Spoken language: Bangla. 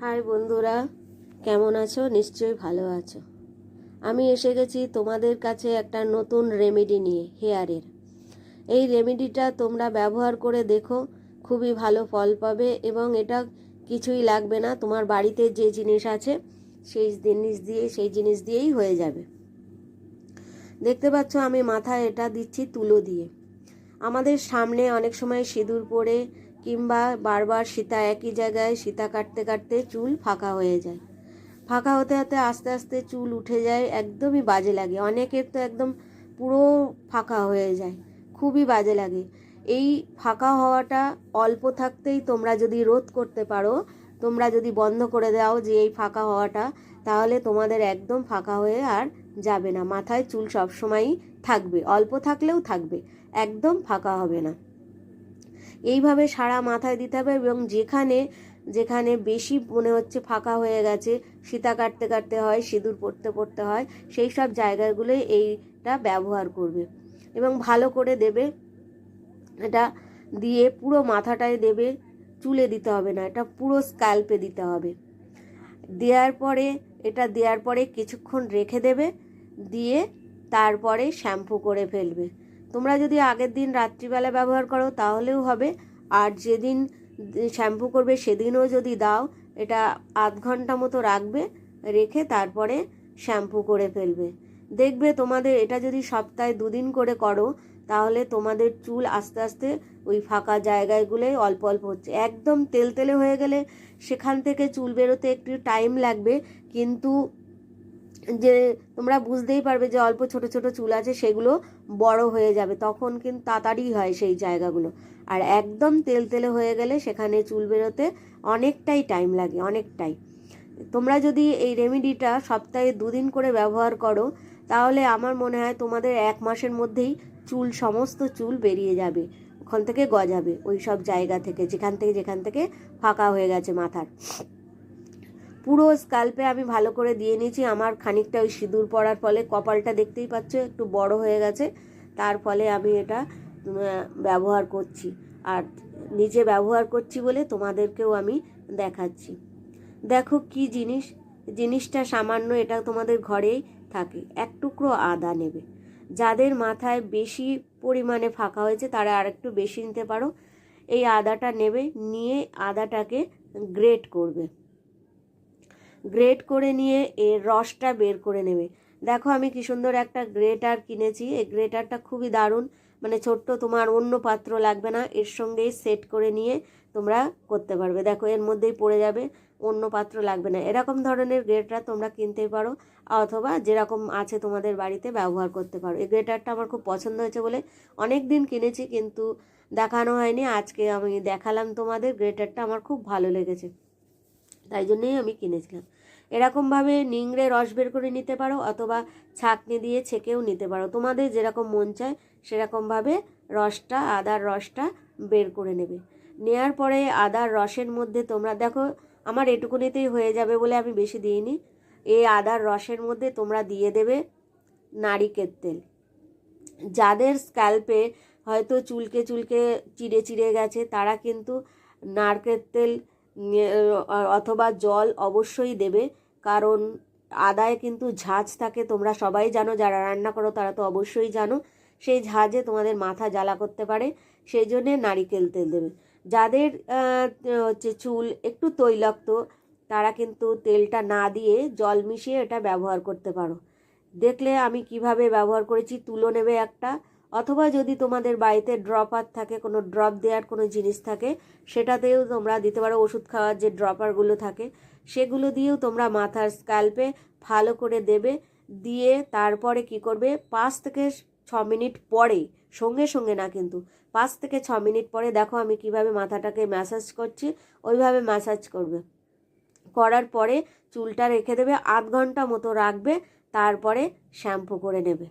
হাই বন্ধুরা, কেমন আছো? নিশ্চয়ই ভালো আছো। আমি এসে গেছি তোমাদের কাছে একটা নতুন রেমেডি নিয়ে হেয়ারের এই রেমেডিটা তোমরা ব্যবহার করে দেখো, খুবই ভালো ফল পাবে এবং এটা কিছুই লাগবে না। তোমার বাড়িতে যে জিনিস আছে, সেই জিনিস দিয়ে, সেই জিনিস দিয়েই হয়ে যাবে। দেখতে পাচ্ছ, আমি মাথায় এটা দিচ্ছি তুলো দিয়ে। আমাদের সামনে অনেক সময় সিঁদুর পরে কিংবা বারবার সীতা একই জায়গায় সীতা কাটতে কাটতে চুল ফাঁকা হয়ে যায়। ফাঁকা হতে হতে আস্তে আস্তে চুল উঠে যায়, একদমই বাজে লাগে। অনেকের তো একদম পুরো ফাঁকা হয়ে যায়, খুবই বাজে লাগে। এই ফাঁকা হওয়াটা অল্প থাকতেই তোমরা যদি রোধ করতে পারো, তোমরা যদি বন্ধ করে দাও যে এই ফাঁকা হওয়াটা, তাহলে তোমাদের একদম ফাঁকা হয়ে আর যাবে না। মাথায় চুল সবসময়ই থাকবে, অল্প থাকলেও থাকবে, একদম ফাঁকা হবে না। এইভাবে সারা মাথায় দিতে হবে এবং যেখানে যেখানে বেশি মনে হচ্ছে ফাঁকা হয়ে গেছে, সীতা কাটতে কাটতে হয়, সিঁদুর পড়তে পড়তে হয়, সেই সব জায়গাগুলোই এইটা ব্যবহার করবে। এবং ভালো করে দেবে, এটা দিয়ে পুরো মাথাটায় দেবে, চুলে দিতে হবে না, এটা পুরো স্ক্যাল্পে দিতে হবে। দেওয়ার পরে, এটা দেওয়ার পরে কিছুক্ষণ রেখে দেবে, দিয়ে তারপরে শ্যাম্পু করে ফেলবে। তোমরা যদি আগের দিন রাত্রিবেলা ব্যবহার করো, তাহলেও হবে। আর যেদিন শ্যাম্পু করবে, সেদিনও যদি দাও, এটা আধ ঘণ্টা মতো রাখবে, রেখে তারপরে শ্যাম্পু করে ফেলবে। দেখবে তোমাদের এটা যদি সপ্তাহে দুদিন করে করো, তাহলে তোমাদের চুল আস্তে আস্তে ওই ফাঁকা জায়গাগুলোই অল্প অল্প হচ্ছে। একদম তেল তেলে হয়ে গেলে সেখান থেকে চুল বেরোতে একটু টাইম লাগবে, কিন্তু যে তোমরা বুঝতেই পারবে যে অল্প ছোট ছোট চুল আছে, সেগুলো বড় হয়ে যাবে, তখন কিন্তু তাড়াতাড়ি হয় সেই জায়গাগুলো। আর একদম তেল তেলে হয়ে গেলে সেখানে চুল বেরোতে অনেকটাই টাইম লাগে, অনেকটাই। তোমরা যদি এই রেমেডিটা সপ্তাহে দুদিন করে ব্যবহার করো, তাহলে আমার মনে হয় তোমাদের এক মাসের মধ্যেই চুল, সমস্ত চুল বেরিয়ে যাবে, ওখান থেকে গজাবে ওই সব জায়গা থেকে, যেখান থেকে যেখান থেকে ফাঁকা হয়ে গেছে মাথার। পুরো স্কাল্পে আমি ভালো করে দিয়ে নিয়েছি। আমার খানিকটা ওই সিঁদুর পড়ার ফলে কপালটা দেখতেই পাচ্ছ, একটু বড় হয়ে গেছে। তার ফলে আমি এটা ব্যবহার করছি। আর নিজে ব্যবহার করছি বলে তোমাদেরকেও আমি দেখাচ্ছি। দেখো কি জিনিস, জিনিসটা সামান্য এটা তোমাদের ঘরেই থাকে। এক টুকরো আদা নেবে। যাদের মাথায় বেশি পরিমাণে ফাঁকা হয়েছে, তারা আর একটু বেশি নিতে পারো। এই আদাটা নেবে, নিয়ে আদাটাকে গ্রেট করবে। গ্রেট করে নিয়ে এর রসটা বের করে নেবে। দেখো আমি কি সুন্দর একটা গ্রেটার কিনেছি। এই গ্রেটারটা খুবই দারুণ। মানে ছোট্ট, তোমার অন্য পাত্র লাগবে না। এর সঙ্গেই সেট করে নিয়ে তোমরা করতে পারবে। দেখো, এর মধ্যেই পড়ে যাবে। অন্য পাত্র লাগবে না। এরকম ধরনের গ্রেটার তোমরা কিনতে পারো অথবা যেরকম আছে তোমাদের বাড়িতে ব্যবহার করতে পারো। এই গ্রেটারটা আমার খুব পছন্দ হয়েছে বলে অনেক দিন কিনেছি কিন্তু দেখানো হয়নি। আজকে আমি দেখালাম তোমাদের গ্রেটারটা আমার খুব ভালো লেগেছে। তাই জন্যই আমি কিনেছিলাম। এরকমভাবে নিংড়ে রস বের করে নিতে পারো অথবা ছাঁকনি দিয়ে ছেঁকেও নিতে পারো। তোমাদের যেরকম মন চায় সেরকমভাবে রসটা, আদার রসটা বের করে নেবে। নেয়ার পরে আদার রসের মধ্যে তোমরা, দেখো আমার এটুকুনিতেই হয়ে যাবে বলে আমি বেশি দিইনি। এই আদার রসের মধ্যে তোমরা দিয়ে দেবে নারিকেল তেল। যাদের স্ক্যাল্পে হয়তো চুলকে চুলকে চিড়ে চিড়ে গেছে, তারা কিন্তু নারকেল তেল অথবা জল অবশ্যই দেবে। কারণ আদায় কিন্তু ঝাঁজ থাকে, তোমরা সবাই জানো, যারা রান্না করো তারা তো অবশ্যই জানো। সেই ঝাঁজে তোমাদের মাথা জ্বালা করতে পারে, সেই জন্যে নারিকেল তেল দেবে। যাদের হচ্ছে চুল একটু তৈলাক্ত, তারা কিন্তু তেলটা না দিয়ে জল মিশিয়ে এটা ব্যবহার করতে পারো। দেখলে আমি কীভাবে ব্যবহার করেছি, তুলো নেবে একটা। অথবা যদি তোমাদের বাড়িতে ড্রপার থাকে, কোনো ড্রপ দেওয়ার কোনো জিনিস থাকে, সেটাতেও তোমরা দিতে পারো ওষুধ খাওয়ার যে ড্রপারগুলো থাকে, সেগুলো দিয়েও তোমরা মাথার স্ক্যাল্পে ভালো করে দেবে, দিয়ে তারপরে কি করবে, পাঁচ থেকে ছ মিনিট পরে সঙ্গে সঙ্গে না কিন্তু, পাঁচ থেকে ছ মিনিট পরে দেখো আমি কীভাবে মাথাটাকে ম্যাসাজ করছি, ওইভাবে ম্যাসাজ করবে। করার পরে চুলটা রেখে দেবে, আধ ঘণ্টা মতো রাখবে, তারপরে শ্যাম্পু করে নেবে।